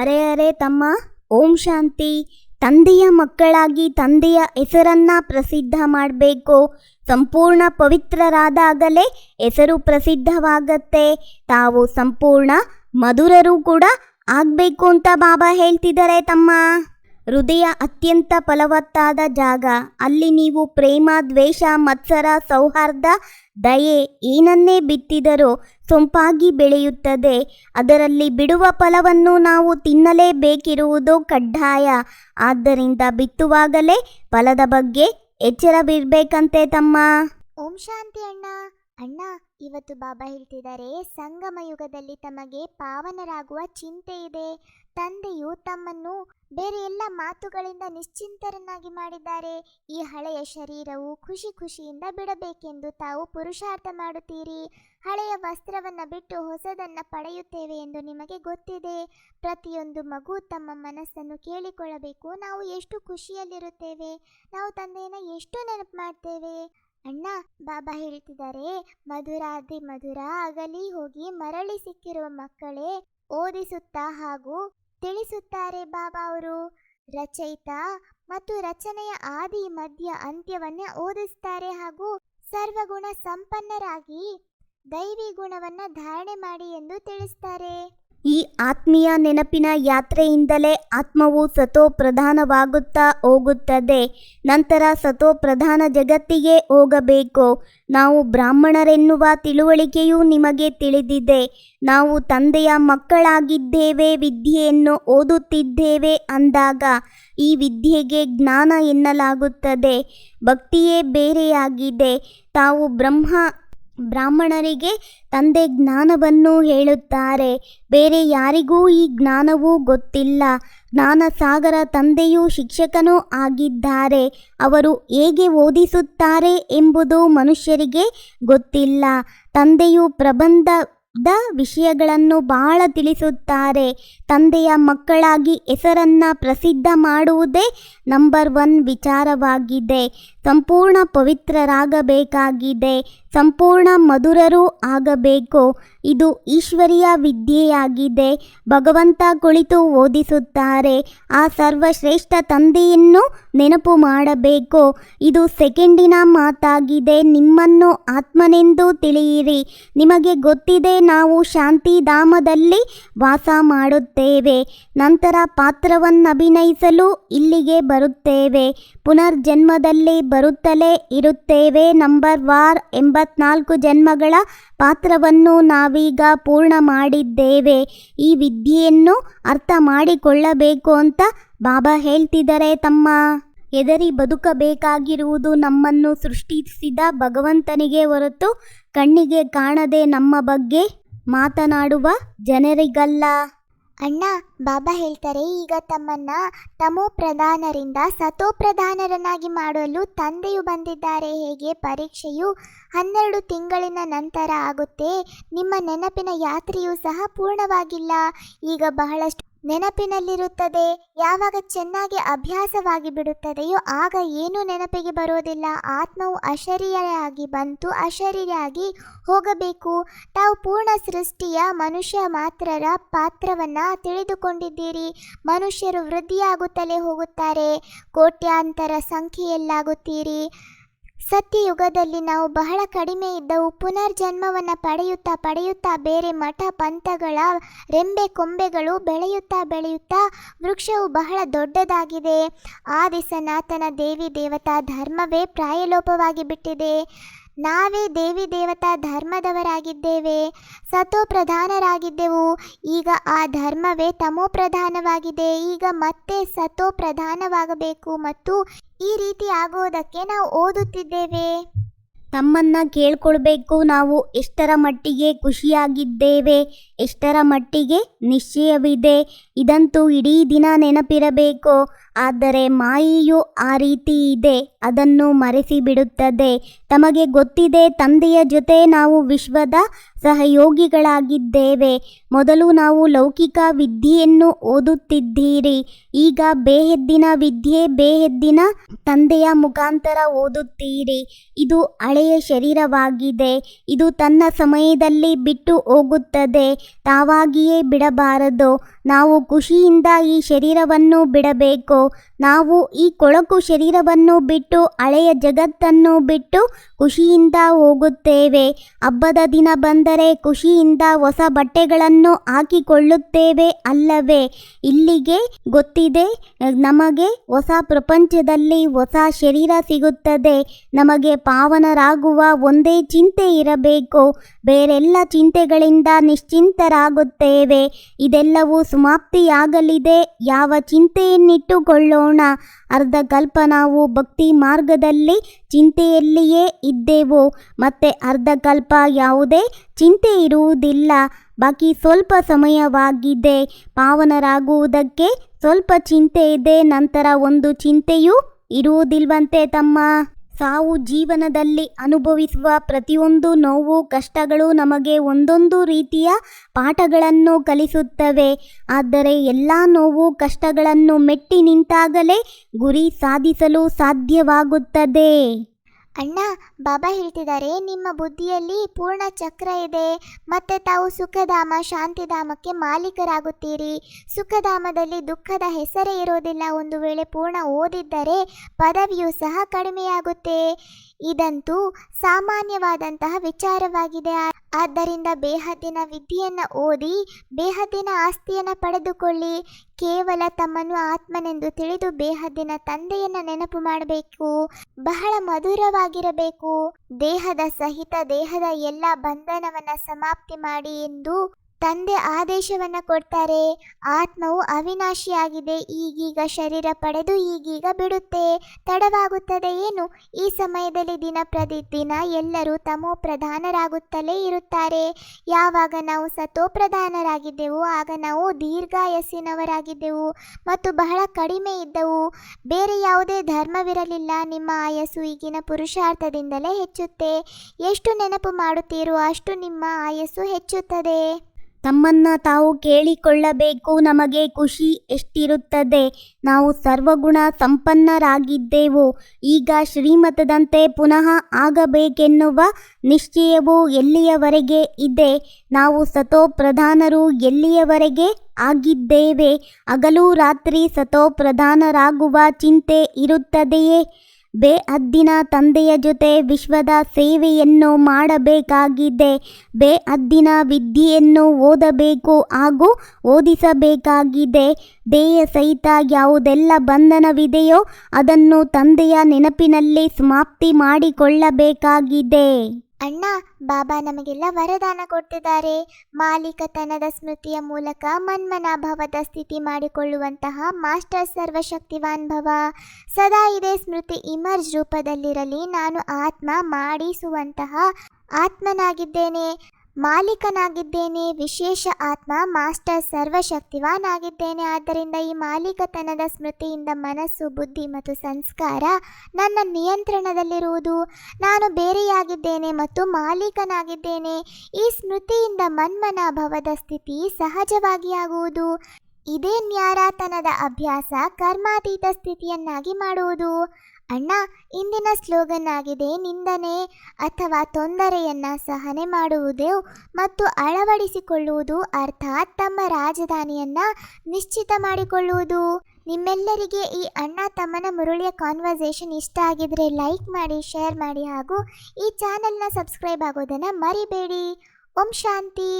ಅರೆ ಅರೆ ತಮ್ಮ, ಓಂ ಶಾಂತಿ. ತಂದೆಯ ಮಕ್ಕಳಾಗಿ ತಂದೆಯ ಹೆಸರನ್ನ ಪ್ರಸಿದ್ಧ ಮಾಡಬೇಕು. ಸಂಪೂರ್ಣ ಪವಿತ್ರರಾದಾಗಲೇ ಹೆಸರು ಪ್ರಸಿದ್ಧವಾಗತ್ತೆ. ತಾವು ಸಂಪೂರ್ಣ ಮಧುರರು ಕೂಡ ಆಗಬೇಕು ಅಂತ ಬಾಬಾ ಹೇಳ್ತಿದ್ದಾರೆ ತಮ್ಮ. ಹೃದಯ ಅತ್ಯಂತ ಫಲವತ್ತಾದ ಜಾಗ. ಅಲ್ಲಿ ನೀವು ಪ್ರೇಮ, ದ್ವೇಷ, ಮತ್ಸರ, ಸೌಹಾರ್ದ, ದಯೆ ಏನನ್ನೇ ಬಿತ್ತಿದರೂ ಸೊಂಪಾಗಿ ಬೆಳೆಯುತ್ತದೆ. ಅದರಲ್ಲಿ ಬಿಡುವ ಫಲವನ್ನು ನಾವು ತಿನ್ನಲೇಬೇಕಿರುವುದು ಕಡ್ಡಾಯ. ಆದ್ದರಿಂದ ಬಿತ್ತುವಾಗಲೇ ಫಲದ ಬಗ್ಗೆ ಎಚ್ಚರವಿರಬೇಕಂತೆ ತಮ್ಮ. ಓಂ ಶಾಂತಿ ಅಣ್ಣ. ಅಣ್ಣ ಇವತ್ತು ಬಾಬಾ ಹೇಳ್ತಿದ್ದಾರೆ, ಸಂಗಮ ಯುಗದಲ್ಲಿ ತಮಗೆ ಪಾವನರಾಗುವ ಚಿಂತೆ ಇದೆ. ತಂದೆಯು ತಮ್ಮನ್ನು ಬೇರೆ ಎಲ್ಲ ಮಾತುಗಳಿಂದ ನಿಶ್ಚಿಂತರನ್ನಾಗಿ ಮಾಡಿದ್ದಾರೆ. ಈ ಹಳೆಯ ಶರೀರವು ಖುಷಿ ಖುಷಿಯಿಂದ ಬಿಡಬೇಕೆಂದು ತಾವು ಪುರುಷಾರ್ಥ ಮಾಡುತ್ತೀರಿ. ಹಳೆಯ ವಸ್ತ್ರವನ್ನು ಬಿಟ್ಟು ಹೊಸದನ್ನು ಪಡೆಯುತ್ತೇವೆ ಎಂದು ನಿಮಗೆ ಗೊತ್ತಿದೆ. ಪ್ರತಿಯೊಂದು ಮಗು ತಮ್ಮ ಮನಸ್ಸನ್ನು ಕೇಳಿಕೊಳ್ಳಬೇಕು. ನಾವು ಎಷ್ಟು ಖುಷಿಯಲ್ಲಿರುತ್ತೇವೆ. ನಾವು ತಂದೆಯನ್ನು ಎಷ್ಟು ನೆನಪು ಮಾಡ್ತೇವೆ. ಅಣ್ಣ, ಬಾಬಾ ಹೇಳ್ತಿದ್ದಾರೆ, ಮಧುರಾದಿ ಮಧುರ ಅಗಲಿ ಹೋಗಿ ಮರಳಿ ಸಿಕ್ಕಿರುವ ಮಕ್ಕಳೇ ಓದಿಸುತ್ತಾ ಹಾಗೂ ತಿಳಿಸುತ್ತಾರೆ ಬಾಬಾ ಅವರು. ರಚಯಿತ ಮತ್ತು ರಚನೆಯ ಆದಿ ಮಧ್ಯ ಅಂತ್ಯವನ್ನ ಓದಿಸ್ತಾರೆ ಹಾಗೂ ಸರ್ವಗುಣ ಸಂಪನ್ನರಾಗಿ ದೈವಿ ಗುಣವನ್ನ ಧಾರಣೆ ಮಾಡಿ ಎಂದು ತಿಳಿಸ್ತಾರೆ ಈ ಆತ್ಮೀಯ ನೆನಪಿನ ಯಾತ್ರೆಯಿಂದಲೇ ಆತ್ಮವು ಸತೋ ಪ್ರಧಾನವಾಗುತ್ತಾ ಹೋಗುತ್ತದೆ. ನಂತರ ಸತೋ ಪ್ರಧಾನ ಜಗತ್ತಿಗೆ ಹೋಗಬೇಕು. ನಾವು ಬ್ರಾಹ್ಮಣರೆನ್ನುವ ತಿಳುವಳಿಕೆಯೂ ನಿಮಗೆ ತಿಳಿದಿದೆ. ನಾವು ತಂದೆಯ ಮಕ್ಕಳಾಗಿದ್ದೇವೆ, ವಿದ್ಯೆಯನ್ನು ಓದುತ್ತಿದ್ದೇವೆ ಅಂದಾಗ ಈ ವಿದ್ಯೆಗೆ ಜ್ಞಾನ ಎನ್ನಲಾಗುತ್ತದೆ. ಭಕ್ತಿಯೇ ಬೇರೆಯಾಗಿದೆ. ತಾವು ಬ್ರಹ್ಮ ಬ್ರಾಹ್ಮಣರಿಗೆ ತಂದೆ ಜ್ಞಾನವನ್ನು ಹೇಳುತ್ತಾರೆ. ಬೇರೆ ಯಾರಿಗೂ ಈ ಜ್ಞಾನವೂ ಗೊತ್ತಿಲ್ಲ. ಜ್ಞಾನಸಾಗರ ತಂದೆಯೂ ಶಿಕ್ಷಕನೂ ಆಗಿದ್ದಾರೆ. ಅವರು ಹೇಗೆ ಓದಿಸುತ್ತಾರೆ ಎಂಬುದು ಮನುಷ್ಯರಿಗೆ ಗೊತ್ತಿಲ್ಲ. ತಂದೆಯು ಪ್ರಬಂಧ ದ ವಿಷಯಗಳನ್ನು ಬಹಳ ತಿಳಿಸುತ್ತಾರೆ. ತಂದೆಯ ಮಕ್ಕಳಾಗಿ ಹೆಸರನ್ನು ಪ್ರಸಿದ್ಧ ಮಾಡುವುದೇ ನಂಬರ್ ಒನ್ ವಿಚಾರವಾಗಿದೆ. ಸಂಪೂರ್ಣ ಪವಿತ್ರರಾಗಬೇಕಾಗಿದೆ. ಸಂಪೂರ್ಣ ಮಧುರರೂ ಆಗಬೇಕು. ಇದು ಈಶ್ವರಿಯ ವಿದ್ಯೆಯಾಗಿದೆ. ಭಗವಂತ ಕುಳಿತು ಓದಿಸುತ್ತಾರೆ. ಆ ಸರ್ವಶ್ರೇಷ್ಠ ತಂದೆಯನ್ನು ನೆನಪು ಮಾಡಬೇಕು. ಇದು ಸೆಕೆಂಡಿನ ಮಾತಾಗಿದೆ. ನಿಮ್ಮನ್ನು ಆತ್ಮನೆಂದು ತಿಳಿಯಿರಿ. ನಿಮಗೆ ಗೊತ್ತಿದೆ, ನಾವು ಶಾಂತಿಧಾಮದಲ್ಲಿ ವಾಸ ಮಾಡುತ್ತೇವೆ. ನಂತರ ಪಾತ್ರವನ್ನಭಿನಯಿಸಲು ಇಲ್ಲಿಗೆ ಬರುತ್ತೇವೆ. ಪುನರ್ಜನ್ಮದಲ್ಲಿ ಬರುತ್ತಲೇ ಇರುತ್ತೇವೆ. ನಂಬರ್ ವಾರ್ ಎಂಬತ್ನಾಲ್ಕು ಜನ್ಮಗಳ ಪಾತ್ರವನ್ನು ನಾವೀಗ ಪೂರ್ಣ ಮಾಡಿದ್ದೇವೆ. ಈ ವಿದ್ಯೆಯನ್ನು ಅರ್ಥ ಮಾಡಿಕೊಳ್ಳಬೇಕು ಅಂತ ಬಾಬಾ ಹೇಳ್ತಿದ್ದಾರೆ ತಮ್ಮ. ಎದರಿ ಬದುಕಬೇಕಾಗಿರುವುದು ನಮ್ಮನ್ನು ಸೃಷ್ಟಿಸಿದ ಭಗವಂತನಿಗೆ ಹೊರತು ಕಣ್ಣಿಗೆ ಕಾಣದೆ ನಮ್ಮ ಬಗ್ಗೆ ಮಾತನಾಡುವ ಜನರಿಗಲ್ಲ. ಅಣ್ಣ, ಬಾಬಾ ಹೇಳ್ತಾರೆ, ಈಗ ತಮ್ಮನ್ನ ತಮೋ ಪ್ರಧಾನರಿಂದ ಸತೋ ಪ್ರಧಾನರನ್ನಾಗಿ ಮಾಡಲು ತಂದೆಯು ಬಂದಿದ್ದಾರೆ. ಹೇಗೆ? ಪರೀಕ್ಷೆಯು ಹನ್ನೆರಡು ತಿಂಗಳಿನ ನಂತರ ಆಗುತ್ತೆ. ನಿಮ್ಮ ನೆನಪಿನ ಯಾತ್ರೆಯೂ ಸಹ ಪೂರ್ಣವಾಗಿಲ್ಲ. ಈಗ ಬಹಳಷ್ಟು ನೆನಪಿನಲ್ಲಿರುತ್ತದೆ. ಯಾವಾಗ ಚೆನ್ನಾಗಿ ಅಭ್ಯಾಸವಾಗಿ ಬಿಡುತ್ತದೆಯೋ ಆಗ ಏನೂ ನೆನಪಿಗೆ ಬರೋದಿಲ್ಲ. ಆತ್ಮವು ಅಶರೀರಿಯಾಗಿ ಬಂತು. ಅಶರೀರಿಯಾಗಿ ಹೋಗಬೇಕು. ತಾವು ಪೂರ್ಣ ಸೃಷ್ಟಿಯ ಮನುಷ್ಯ ಮಾತ್ರರ ಪಾತ್ರವನ್ನು ತಿಳಿದುಕೊಂಡಿದ್ದೀರಿ. ಮನುಷ್ಯರು ವೃದ್ಧಿಯಾಗುತ್ತಲೇ ಹೋಗುತ್ತಾರೆ. ಕೋಟ್ಯಾಂತರ ಸಂಖ್ಯೆಯಲ್ಲಾಗುತ್ತೀರಿ. ಸತ್ಯಯುಗದಲ್ಲಿ ನಾವು ಬಹಳ ಕಡಿಮೆ ಇದ್ದವು. ಪುನರ್ಜನ್ಮವನ್ನು ಪಡೆಯುತ್ತಾ ಪಡೆಯುತ್ತಾ ಬೇರೆ ಮಠ, ಪಂಥಗಳ ರೆಂಬೆ ಕೊಂಬೆಗಳು ಬೆಳೆಯುತ್ತಾ ಬೆಳೆಯುತ್ತಾ ವೃಕ್ಷವು ಬಹಳ ದೊಡ್ಡದಾಗಿದೆ. ಆ ದಿಸನಾಥನ ದೇವಿ ದೇವತಾ ಧರ್ಮವೇ ಪ್ರಾಯಲೋಪವಾಗಿ ಬಿಟ್ಟಿದೆ. ನಾವೇ ದೇವಿ ದೇವತಾ ಧರ್ಮದವರಾಗಿದ್ದೇವೆ. ಸತೋ ಪ್ರಧಾನರಾಗಿದ್ದೆವು ಈಗ ಆ ಧರ್ಮವೇ ತಮೋ ಪ್ರಧಾನವಾಗಿದೆ ಈಗ ಮತ್ತೆ ಸತೋ ಪ್ರಧಾನವಾಗಬೇಕು ಮತ್ತು ಈ ರೀತಿ ಆಗುವುದಕ್ಕೆ ನಾವು ಓದುತ್ತಿದ್ದೇವೆ. ತಮ್ಮನ್ನ ಕೇಳ್ಕೊಳ್ಬೇಕು. ನಾವು ಎಷ್ಟರ ಮಟ್ಟಿಗೆ ಖುಷಿಯಾಗಿದ್ದೇವೆ, ಎಷ್ಟರ ಮಟ್ಟಿಗೆ ನಿಶ್ಚಯವಿದೆ. ಇದಂತೂ ಇಡೀ ದಿನ ನೆನಪಿರಬೇಕು. ಆದರೆ ಮಾಯಿಯು ಆ ರೀತಿ ಇದೆ, ಅದನ್ನು ಮರೆಸಿ ಬಿಡುತ್ತದೆ ತಮಗೆ ಗೊತ್ತಿದೆ, ತಂದೆಯ ಜೊತೆ ನಾವು ವಿಶ್ವದ ಸಹಯೋಗಿಗಳಾಗಿದ್ದೇವೆ. ಮೊದಲು ನಾವು ಲೌಕಿಕ ವಿದ್ಯೆಯನ್ನು ಓದುತ್ತಿದ್ದೀರಿ, ಈಗ ಬೇಹೆದ್ದಿನ ವಿದ್ಯೆ ಬೇಹೆದ್ದಿನ ತಂದೆಯ ಮುಖಾಂತರ ಓದುತ್ತೀರಿ. ಇದು ಹಳೆಯ ಶರೀರವಾಗಿದೆ, ಇದು ತನ್ನ ಸಮಯದಲ್ಲಿ ಬಿಟ್ಟು ಹೋಗುತ್ತದೆ, ತಾವಾಗಿಯೇ ಬಿಡಬಾರದು. ನಾವು ಖುಷಿಯಿಂದ ಈ ಶರೀರವನ್ನು ಬಿಡಬೇಕು. ನಾವು ಈ ಕೊಳಕು ಶರೀರವನ್ನು ಬಿಟ್ಟು ಹಳೆಯ ಜಗತ್ತನ್ನು ಬಿಟ್ಟು ಖುಷಿಯಿಂದ ಹೋಗುತ್ತೇವೆ. ಹಬ್ಬದ ದಿನ ಬಂದರೆ ಖುಷಿಯಿಂದ ಹೊಸ ಬಟ್ಟೆಗಳನ್ನು ಹಾಕಿಕೊಳ್ಳುತ್ತೇವೆ ಅಲ್ಲವೇ? ಇಲ್ಲಿಗೆ ಗೊತ್ತಿದೆ, ನಮಗೆ ಹೊಸ ಪ್ರಪಂಚದಲ್ಲಿ ಹೊಸ ಶರೀರ ಸಿಗುತ್ತದೆ. ನಮಗೆ ಪಾವನರಾಗುವ ಒಂದೇ ಚಿಂತೆ ಇರಬೇಕು. ಬೇರೆಲ್ಲ ಚಿಂತೆಗಳಿಂದ ನಿಶ್ಚಿಂತರಾಗುತ್ತೇವೆ. ಇದೆಲ್ಲವೂ ಸಮಾಪ್ತಿಯಾಗಲಿದೆ. ಯಾವ ಚಿಂತೆಯನ್ನಿಟ್ಟುಕೊಳ್ಳೋಣ ಅರ್ಧ ಕಲ್ಪ ನಾವು ಭಕ್ತಿ ಮಾರ್ಗದಲ್ಲಿ, ಚಿಂತೆಯಲ್ಲಿಯೇ ಇದ್ದೆವು. ಮತ್ತೆ ಅರ್ಧ ಕಲ್ಪ ಯಾವುದೇ ಚಿಂತೆ ಇರುವುದಿಲ್ಲ. ಬಾಕಿ ಸ್ವಲ್ಪ ಸಮಯವಾಗಿದೆ. ಪಾವನರಾಗುವುದಕ್ಕೆ ಸ್ವಲ್ಪ ಚಿಂತೆ ಇದೆ. ನಂತರ ಒಂದು ಚಿಂತೆಯೂ ಇರುವುದಿಲ್ವಂತೆ ತಮ್ಮ ಸಾವು ಜೀವನದಲ್ಲಿ ಅನುಭವಿಸುವ ಪ್ರತಿಯೊಂದು ನೋವು, ಕಷ್ಟಗಳು ನಮಗೆ ಒಂದೊಂದು ರೀತಿಯ ಪಾಠಗಳನ್ನು ಕಲಿಸುತ್ತವೆ. ಆದರೆ ಎಲ್ಲ ನೋವು, ಕಷ್ಟಗಳನ್ನು ಮೆಟ್ಟಿ ನಿಂತಾಗಲೇ ಗುರಿ ಸಾಧಿಸಲು ಸಾಧ್ಯವಾಗುತ್ತದೆ. ಅಣ್ಣ, ಬಾಬಾ ಹೇಳ್ತಿದ್ದಾರೆ, ನಿಮ್ಮ ಬುದ್ಧಿಯಲ್ಲಿ ಪೂರ್ಣ ಚಕ್ರ ಇದೆ, ಮತ್ತೆ ತಾವು ಸುಖಧಾಮ, ಶಾಂತಿಧಾಮಕ್ಕೆ ಮಾಲೀಕರಾಗುತ್ತೀರಿ. ಸುಖಧಾಮದಲ್ಲಿ ದುಃಖದ ಹೆಸರೇ ಇರೋದಿಲ್ಲ. ಒಂದು ವೇಳೆ ಪೂರ್ಣ ಓದಿದ್ದರೆ ಪದವಿಯು ಸಹ ಕಡಿಮೆಯಾಗುತ್ತೆ. ಇದಂತೂ ಸಾಮಾನ್ಯವಾದಂತಹ ವಿಚಾರವಾಗಿದೆ. ಆದ್ದರಿಂದ ಬೇಹದ್ದಿನ ವಿದ್ಯೆಯನ್ನು ಓದಿ, ಬೇಹದ್ದಿನ ಆಸ್ತಿಯನ್ನು ಪಡೆದುಕೊಳ್ಳಿ, ಕೇವಲ ತಮ್ಮನ್ನು ಆತ್ಮನೆಂದು ತಿಳಿದು ಬೇಹದ್ದಿನ ತಂದೆಯನ್ನು ನೆನಪು ಮಾಡಬೇಕು, ಬಹಳ ಮಧುರವಾಗಿರಬೇಕು, ದೇಹದ ಸಹಿತ ದೇಹದ ಎಲ್ಲ ಬಂಧನವನ್ನ ಸಮಾಪ್ತಿ ಮಾಡಿ ಎಂದು ತಂದೆ ಆದೇಶವನ್ನ ಕೊಡ್ತಾರೆ. ಆತ್ಮವು ಅವಿನಾಶಿಯಾಗಿದೆ. ಈಗೀಗ ಶರೀರ ಪಡೆದು ಈಗೀಗ ಬಿಡುತ್ತೆ. ತಡವಾಗುತ್ತದೆ ಏನು? ಈ ಸಮಯದಲ್ಲಿ ದಿನ ಪ್ರತಿದಿನ ಎಲ್ಲರೂ ತಮೋ ಪ್ರಧಾನರಾಗುತ್ತಲೇ ಇರುತ್ತಾರೆ. ಯಾವಾಗ ನಾವು ಸತೋ ಪ್ರಧಾನರಾಗಿದ್ದೆವು, ಆಗ ನಾವು ದೀರ್ಘಾಯಸ್ಸಿನವರಾಗಿದ್ದೆವು ಮತ್ತು ಬಹಳ ಕಡಿಮೆ ಇದ್ದವು. ಬೇರೆ ಯಾವುದೇ ಧರ್ಮವಿರಲಿಲ್ಲ. ನಿಮ್ಮ ಆಯಸ್ಸು ಈಗಿನ ಪುರುಷಾರ್ಥದಿಂದಲೇ ಹೆಚ್ಚುತ್ತೆ. ಎಷ್ಟು ನೆನಪು ಮಾಡುತ್ತೀರೋ ಅಷ್ಟು ನಿಮ್ಮ ಆಯಸ್ಸು ಹೆಚ್ಚುತ್ತದೆ. ತಮ್ಮನ್ನ ತಾವು ಕೇಳಿಕೊಳ್ಳಬೇಕು, ನಮಗೆ ಖುಷಿ ಎಷ್ಟಿರುತ್ತದೆ. ನಾವು ಸರ್ವಗುಣ ಸಂಪನ್ನರಾಗಿದ್ದೆವು, ಈಗ ಶ್ರೀಮತದಂತೆ ಪುನಃ ಆಗಬೇಕೆನ್ನುವ ನಿಶ್ಚಯವು ಎಲ್ಲಿಯವರೆಗೆ ಇದೆ? ನಾವು ಸತೋ ಪ್ರಧಾನರು ಎಲ್ಲಿಯವರೆಗೆ ಆಗಿದ್ದೇವೆ? ಹಗಲು ರಾತ್ರಿ ಸತೋ ಪ್ರಧಾನರಾಗುವ ಚಿಂತೆ ಇರುತ್ತದೆಯೇ? ಬೇಅದ್ದಿನ ತಂದೆಯ ಜೊತೆ ವಿಶ್ವದ ಸೇವೆಯನ್ನು ಮಾಡಬೇಕಾಗಿದೆ. ಬೇಅದ್ದಿನ ವಿದ್ಯೆಯನ್ನು ಓದಬೇಕು ಹಾಗೂ ಓದಿಸಬೇಕಾಗಿದೆ. ದೇಹ ಸಹಿತ ಯಾವುದೆಲ್ಲ ಬಂಧನವಿದೆಯೋ ಅದನ್ನು ತಂದೆಯ ನೆನಪಿನಲ್ಲಿ ಸಮಾಪ್ತಿ ಮಾಡಿಕೊಳ್ಳಬೇಕಾಗಿದೆ. ಅಣ್ಣ, ಬಾಬಾ ನಮಗೆಲ್ಲ ವರದಾನ ಕೊಡ್ತಿದ್ದಾರೆ. ಮಾಲೀಕತನದ ಸ್ಮೃತಿಯ ಮೂಲಕ ಮನ್ಮನಾಭವದ ಸ್ಥಿತಿ ಮಾಡಿಕೊಳ್ಳುವಂತಹ ಮಾಸ್ಟರ್ ಸರ್ವಶಕ್ತಿವಾನ್ ಭವ. ಸದಾ ಇದೇ ಸ್ಮೃತಿ ಇಮರ್ಜ್ ರೂಪದಲ್ಲಿರಲಿ. ನಾನು ಆತ್ಮ ಮಾಡಿಸುವಂತಹ ಆತ್ಮನಾಗಿದ್ದೇನೆ. ಮಾಲೀಕನಾಗಿದ್ದೇನೆ, ವಿಶೇಷ ಆತ್ಮ, ಮಾಸ್ಟರ್ ಸರ್ವಶಕ್ತಿವಾನ್ ಆಗಿದ್ದೇನೆ ಆದ್ದರಿಂದ ಈ ಮಾಲೀಕತನದ ಸ್ಮೃತಿಯಿಂದ ಮನಸ್ಸು, ಬುದ್ಧಿ ಮತ್ತು ಸಂಸ್ಕಾರ ನನ್ನ ನಿಯಂತ್ರಣದಲ್ಲಿರುವುದು. ನಾನು ಬೇರೆಯಾಗಿದ್ದೇನೆ ಮತ್ತು ಮಾಲೀಕನಾಗಿದ್ದೇನೆ. ಈ ಸ್ಮೃತಿಯಿಂದ ಮನ್ಮನಾಭವದ ಸ್ಥಿತಿ ಸಹಜವಾಗಿಯಾಗುವುದು ಇದೇ ನ್ಯಾರಾತನದ ಅಭ್ಯಾಸ ಕರ್ಮಾತೀತ ಸ್ಥಿತಿಯನ್ನಾಗಿ ಮಾಡುವುದು. ಅಣ್ಣ, ಇಂದಿನ ಸ್ಲೋಗನ್ ಆಗಿದೆ ನಿಂದನೆ ಅಥವಾ ತೊಂದರೆಯನ್ನ ಸಹನೆ ಮಾಡುವುದು ಮತ್ತು ಅಳವಡಿಸಿಕೊಳ್ಳುವುದು ಅರ್ಥಾತ್ ತಮ್ಮ ರಾಜಧಾನಿಯನ್ನ ನಿಶ್ಚಿತ ಮಾಡಿಕೊಳ್ಳುವುದು. ನಿಮ್ಮೆಲ್ಲರಿಗೆ ಈ ಅಣ್ಣ ತಮ್ಮನ ಮುರುಳಿಯ ಕಾನ್ವರ್ಸೇಷನ್ ಇಷ್ಟ ಆಗಿದ್ರೆ ಲೈಕ್ ಮಾಡಿ ಶೇರ್ ಮಾಡಿ ಹಾಗೂ ಈ ಚಾನೆಲ್ನ ಸಬ್ಸ್ಕ್ರೈಬ್ ಆಗೋದನ್ನು ಮರಿಬೇಡಿ. ಓಂ ಶಾಂತಿ.